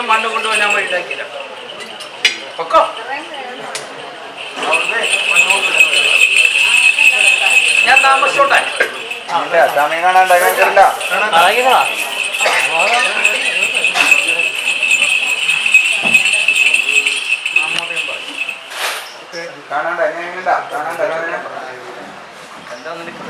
പ്രാവശ്യം മണ്ണ് കൊണ്ടുപോയി വഴിതാക്കില്ല പൊക്കോ? ഞാൻ താമസിച്ചോട്ടെ. ടൈമില്ല കാണാൻ ടൈമില്ല എന്താ നിനക്ക്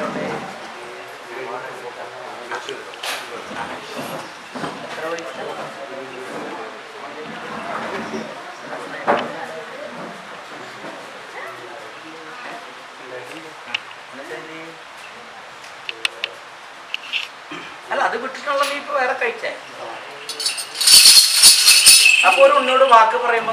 അല്ല അത് വിട്ടിട്ടുള്ള നീ ഇപ്പൊ വേറെ കഴിച്ചേ? അപ്പൊ ഒരു ഉണ്ണോട് വാക്ക് പറയുമ്പോ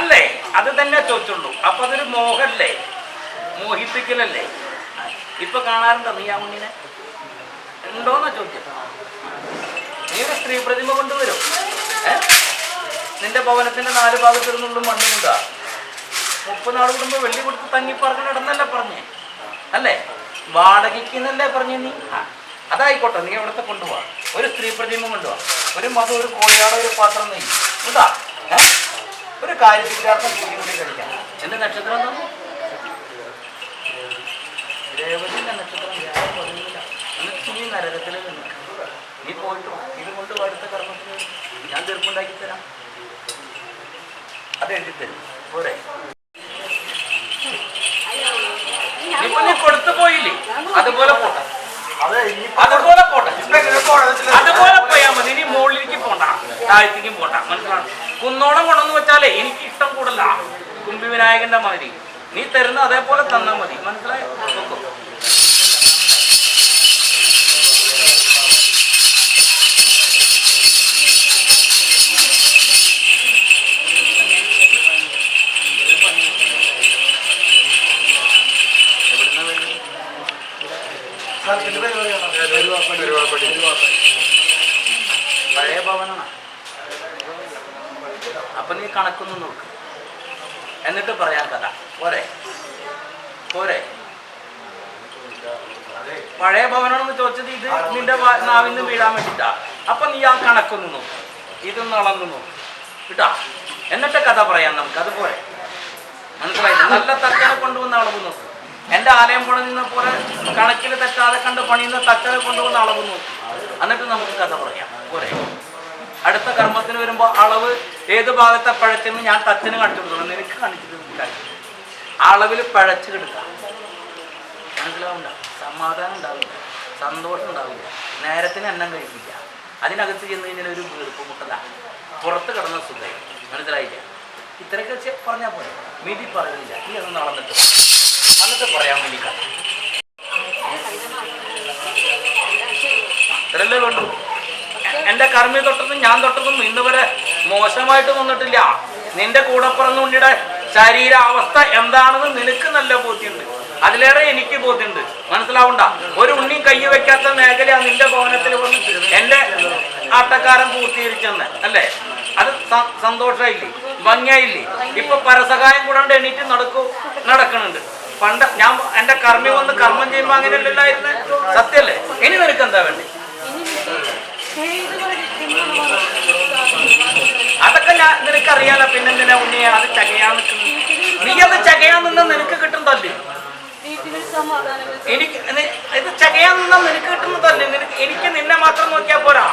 അല്ലേ? അത് തന്നെ ചോദിച്ചുള്ളൂ. അപ്പൊ അതൊരു മോഹല്ലേ? മോഹിപ്പിക്കലല്ലേ? ഇപ്പൊ കാണാറുണ്ടോ നീ ആ ഉണ്ണിനെ ഉണ്ടോന്നാ ചോദ്യം നീ ഒരു സ്ത്രീ പ്രതിമ കൊണ്ടുവരും. നിന്റെ ഭവനത്തിന്റെ നാല് ഭാഗത്തിരുന്നുള്ളും മണ്ണ് കൊണ്ടാ. മുപ്പത് നാൾ കൂടുമ്പോ വെള്ളി കൊടുത്ത് തങ്ങിപ്പറങ്ങി നടന്നല്ലേ പറഞ്ഞേ? അല്ലേ? വാടകയ്ക്ക് എന്നല്ലേ പറഞ്ഞു നീ? അതായിക്കോട്ടെ നീ അവിടുത്തെ കൊണ്ടുപോവാ. ഒരു സ്ത്രീ പ്രതിമ കൊണ്ടുപോവാ. ഒരു മതം ഒരു കോഴിയാട ഒരു പാത്രം നീ കേട്ടാ ഒരു കാര്യത്തിലാർത്ഥം കൂടി കൂടി കഴിക്കാം. എന്റെ നക്ഷത്രം എന്താ? രേവതിന്റെ നക്ഷത്രം വ്യാഴം പതിനൊന്നില്ല എന്നിട്ട് നീ നരകത്തിൽ നിന്ന്. നീ പോയിട്ട്. ഇത് കൊണ്ട് അടുത്ത കർമ്മത്തിന്. ഞാൻ തീർപ്പുണ്ടാക്കി തരാം. അത് എഴുതി തരും. പോരെ ഇപ്പൊ നീ കൊടുത്തു പോയില്ലേ അതുപോലെ പോട്ടെ. അതുപോലെ പോട്ടെ. അതുപോലെ പോയാൽ മതി. ഇനി മുകളിലേക്ക് പോണ്ട. താഴത്തേക്കും പോണ്ട. മനസ്സിലാണ് കുന്നോളം കൊണ്ടെന്ന് വെച്ചാലേ എനിക്ക് ഇഷ്ടം കൂടല്ല കുമ്പി വിനായകന്റെ മാതിരി. നീ തരുന്ന അതേപോലെ തന്നാൽ മതി. മനസ്സിലായോ? പഴയ ഭവനാണ്. അപ്പൊ നീ കണക്കൊന്നും നോക്ക്. എന്നിട്ട് പറയാൻ കഥ. പോരെ. പോരെ. പഴയ ഭവനാണെന്ന് ചോദിച്ചത് ഇത് നിന്റെ നാവിൽ നിന്ന് വീഴാൻ വേണ്ടിട്ടാ. അപ്പൊ നീ ആ കണക്കൊന്ന് നോക്ക്. ഇതൊന്ന് അളന്ന് നോക്ക്. കേട്ടാ? എന്നിട്ട് കഥ പറയാം നമുക്ക്. അതുപോലെ മനസ്സിലായില്ല? നല്ല തക്കനെ കൊണ്ടുവന്ന അളവ് എന്റെ ആലയം പണിയുന്ന പോലെ കണക്കിൽ തെറ്റാതെ കണ്ട് പണിയുന്ന തച്ചനെ കൊണ്ടുവന്ന അളവ് നോക്കി എന്നിട്ട് നമുക്ക് കഥ പറയാം. പോരെ. അടുത്ത കർമ്മത്തിന് വരുമ്പോൾ അളവ് ഏത് ഭാഗത്തെ പഴച്ചെന്ന് ഞാൻ തച്ചന് കാണിച്ചു കൊടുക്കണം നിനക്ക് കാണിച്ചിട്ട് അളവിൽ പഴച്ച് കിടക്കാം. സമാധാനം ഉണ്ടാവില്ല. സന്തോഷം ഉണ്ടാവില്ല. നേരത്തിന് എണ്ണം കഴിക്കില്ല. അതിനകത്ത് ചെന്ന് കഴിഞ്ഞാൽ ഒരു വീർപ്പ് മുട്ടല. പുറത്ത് കിടന്ന സുഖം. മനസ്സിലായില്ല? ഇത്രയൊക്കെ പറഞ്ഞാൽ പോലെ മിതി പറയുന്നില്ല. ഈ അത് നടന്നിട്ട് വാ. എന്നിട്ട് പറയാൻ വേണ്ടി കഥ വേണ്ടു എന്റെ കർമ്മി തൊട്ടതും ഞാൻ തൊട്ടതും ഇന്ന് വരെ മോശമായിട്ട് വന്നിട്ടില്ല. നിന്റെ കൂടെ പിറന്ന ശരീരാവസ്ഥ എന്താണെന്ന് നിനക്ക് നല്ല ബോധ്യമുണ്ട്. അതിലേറെ എനിക്ക് ബോധ്യമുണ്ട്. മനസ്സിലാവണ്ട? ഒരു ഉണ്ണി കൈ വെക്കാത്ത മേഖലയാണ് നിന്റെ ഭവനത്തിൽ വന്ന് എന്റെ ആട്ടക്കാരൻ പൂർത്തീകരിച്ചെന്ന് അല്ലേ? അത് സന്തോഷമായില്ലേ ഭംഗിയായില്ലേ? ഇപ്പൊ പരസഹായം കൂടാണ്ട് എണീറ്റ് നടക്കൂ നടക്കണുണ്ട്. പണ്ട് ഞാൻ എന്റെ കർമ്മി വന്ന് കർമ്മം ചെയ്യുമ്പോ അങ്ങനെയല്ലായിരുന്നു സത്യല്ലേ ഇനി നിനക്ക് എന്താ വേണ്ടേ? അതൊക്കെ ഞാൻ പിന്നെ പിന്നെന്തിനാ ഉണ്ണിയെ അത് ചകയാൻ നിൽക്കുന്നത്? നീ അത് ചകയാൻ നിന്ന നിനക്ക് കിട്ടുന്നതല്ലേ? എനിക്ക് ഇത് ചകയാൻ നിന്ന നിനക്ക് കിട്ടുന്നതല്ലേ? എനിക്ക് നിന്നെ മാത്രം നോക്കിയാ പോരാ.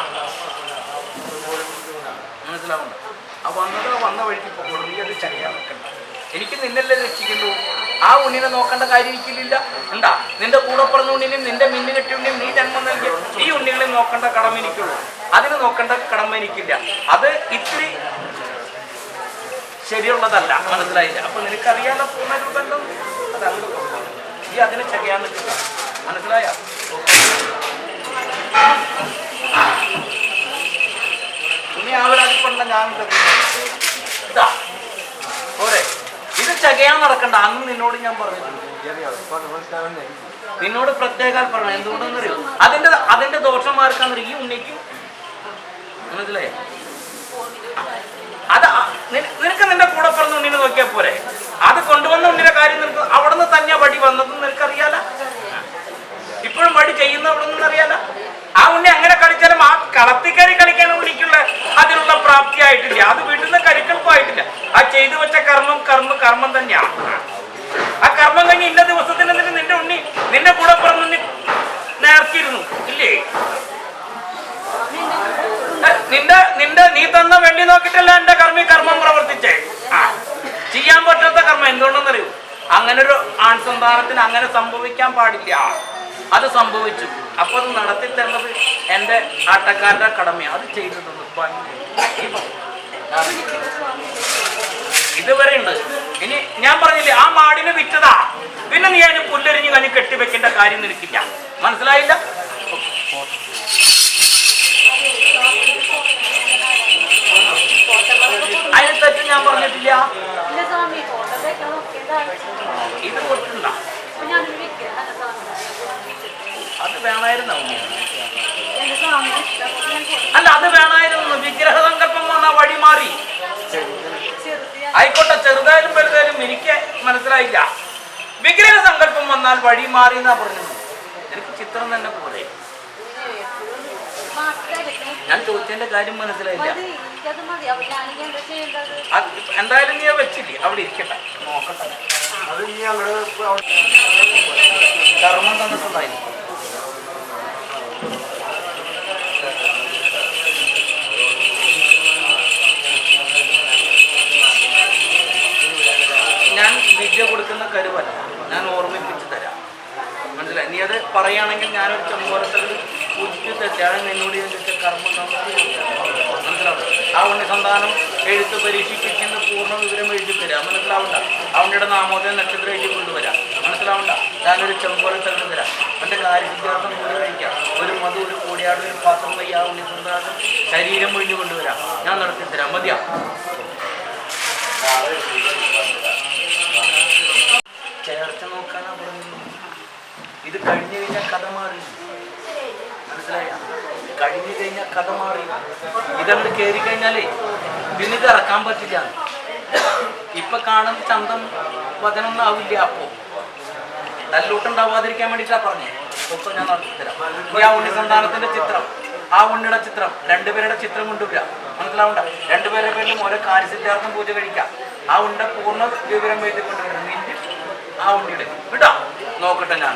മനസ്സിലാവുന്നു ആ വന്നത് വന്ന വഴിക്ക് പോകുള്ളൂ നീ അത് ചകയാൻ നിൽക്കണ്ട. എനിക്ക് നിന്നല്ലേ രക്ഷിക്കുള്ളൂ ആ ഉണ്ണിനെ നോക്കേണ്ട കാര്യം എനിക്കില്ല എന്താ? നിന്റെ കൂടെ പറഞ്ഞ ഉണ്ണിനെയും നിന്റെ മിന്നു കെട്ടിയ ഉണ്ണിയും നീ ജന്മം നൽകിയ ഈ ഉണ്ണികളെ നോക്കേണ്ട കടമ എനിക്കുള്ളൂ. അതിന് നോക്കേണ്ട കടമ എനിക്കില്ല. അത് ഇത്തിരി ശരിയുള്ളതല്ല. മനസ്സിലായില്ല? അപ്പൊ നിനക്കറിയാലോ പൂർണരൂപം അത് അങ്ങോട്ട് കൊടുക്കണം. നീ അതിനെ ചെയ്യാൻ നിൽക്കുക. മനസ്സിലായ? ഇനി ആവരാതിപ്പണ്ട ഞാൻ ഇതാ. പോരെ. ഇത് ചകയാൻ നടക്കണ്ട. അന്ന് നിന്നോട് ഞാൻ പറഞ്ഞിട്ടുണ്ട് നിന്നോട് പ്രത്യേകം പറഞ്ഞു. എന്തുകൊണ്ടെന്നറിയോ? അതിന്റെ അതിന്റെ ദോഷന്മാർക്കാന്നറിയോ ഈ ഉണ്ണിക്കും. മനസ്സിലായോ? അത് നിനക്ക് നിന്റെ കൂടെ പറഞ്ഞ ഉണ്ണിനെ നോക്കിയാൽ പോരെ? അത് കൊണ്ടുവന്ന ഉണ്ണിന്റെ കാര്യം നിനക്ക് അവിടെ നിന്ന് തന്നെ വടി വന്നതെന്ന് നിനക്കറിയാലോ ഇപ്പോഴും വടി ചെയ്യുന്ന അവിടെ നിന്ന് അറിയാലോ ആ ഉണ്ണി അങ്ങനെ കളിച്ചാലും ആ കളത്തിക്കറി കളിക്കാൻ ഉണ്ണിക്കുള്ള അതിനുള്ള പ്രാപ്തി ആയിട്ടില്ല. അത് വീട്ടിൽ നിന്ന് കരിക്കൽപ്പായിട്ടില്ല ആ ചെയ്തു വെച്ച കർമ്മം കർമ്മ കർമ്മം തന്നെയാണ് ആ കർമ്മം കഴിഞ്ഞ് ഇന്ന ദിവസത്തിന് എന്നിട്ട് നിന്റെ ഉണ്ണി നിന്റെ കൂടെ പറഞ്ഞു ഉണ്ണി നേർത്തിരുന്നു ഇല്ലേ? നിന്റെ നിന്റെ നീ തന്ന വെള്ളി നോക്കിയിട്ടല്ല എന്റെ കർമ്മി കർമ്മം പ്രവർത്തിച്ചേ. ചെയ്യാൻ പറ്റാത്ത കർമ്മം എന്തുകൊണ്ടെന്നറിയൂ? അങ്ങനെ ഒരു ആൺസന്താനത്തിന് അങ്ങനെ സംഭവിക്കാൻ പാടില്ല. അത് സംഭവിച്ചു. അപ്പൊ അത് നടത്തി തരുന്നത് എന്റെ ആട്ടക്കാരുടെ കടമയാണ് അത് ചെയ്തു തന്നു ഇതുവരെ ഉണ്ട്. ഇനി ഞാൻ പറഞ്ഞില്ലേ ആ മാടിനെ വിറ്റതാ. പിന്നെ നീ അതിന് പുല്ലരിഞ്ഞ് കഴിഞ്ഞ് കെട്ടിവെക്കേണ്ട കാര്യം നിനക്കില്ല. മനസ്സിലായില്ല? അതിന് തെറ്റ് ഞാൻ പറഞ്ഞിട്ടില്ല. ഇത് കൊടുത്തിട്ടുണ്ടോ അത് വേണമായിരുന്നു. അല്ല അത് വിഗ്രഹ വന്ന വഴി മാറി. ആയിക്കോട്ടെ ചെറുതായാലും വലുതായാലും എനിക്ക് മനസ്സിലായില്ല. വിഗ്രഹ സങ്കല്പം വന്നാൽ വഴി മാറി എന്നാ പറഞ്ഞത്. എനിക്ക് ചിത്രം തന്നെ പോലെ. ഞാൻ ചോദിച്ചതിന്റെ കാര്യം മനസ്സിലായില്ല. എന്തായാലും നീ വെച്ചില്ല? അവിടെ ഇരിക്കട്ടെ. നോക്കട്ടെ. അത് നീ അങ്ങോട്ട് ധർമ്മം തന്നിട്ടുണ്ടായിരുന്നു പറയുകയാണെങ്കിൽ ഞാനൊരു ചെമ്പോരത്തിൽ പൂജിച്ച് തെറ്റാണ് നിന്നോട് ഞാൻ ചോദിച്ച കർമ്മം മനസ്സിലാവും. ആ ഉണ്ണി എഴുത്ത് പരീക്ഷിപ്പിക്കുന്ന പൂർണ വിവരം എഴുതി തരാം. മനസ്സിലാവണ്ട. അവന്റെ നാമോദയം നക്ഷത്രം എഴുതി കൊണ്ടുവരാം. മനസ്സിലാവണ്ട. ഞാനൊരു ചെമ്പോലത്തിൽ തരാം. എന്റെ കാര്യസിദ്ധാർത്ഥം കൂടി കഴിക്കാം. ഒരു മധു ഒരു കോടിയാട് ഒരു പാത്രം വയ്യ ആ ഉണ്ണി ശരീരം ഒഴിഞ്ഞു കൊണ്ടുവരാം. ഞാൻ നടത്തി തരാം. മതിയാ. ചേർത്ത് നോക്കാനാ പറഞ്ഞു ഇത് കഴിഞ്ഞു കഴിഞ്ഞാൽ കഴിഞ്ഞു കഴിഞ്ഞാൽ കഥ മാറി. ഇതങ്ങോട്ട് കയറി കഴിഞ്ഞാലേ പിന്നെ ഇത് ഇറക്കാൻ പറ്റില്ല. ഇപ്പൊ കാണുന്ന ചന്തം വചനൊന്നും ആവില്ല അപ്പോ. തല്ലൂട്ടുണ്ടാവാതിരിക്കാൻ വേണ്ടിയിട്ടാണ് പറഞ്ഞേ. ഒപ്പം ഞാൻ നടത്തിത്തരാം ഈ ആ ഉണ്ണി സന്താനത്തിന്റെ ചിത്രം ആ ഉണ്ണിയുടെ ചിത്രം രണ്ടുപേരുടെ ചിത്രം കൊണ്ടുവരാം മനസ്സിലാവണ്ട? രണ്ടുപേരുടെ പേരിലും ഓരോ കാര്യസിദ്ധാർത്ഥം പൂജ കഴിക്കാം ആ ഉണ്ട പൂർണ വിവരം എഴുതി കൊണ്ടുവരണം ആ ഉണ്ണിയുടെ. കേട്ടോ നോക്കട്ടെ ഞാൻ.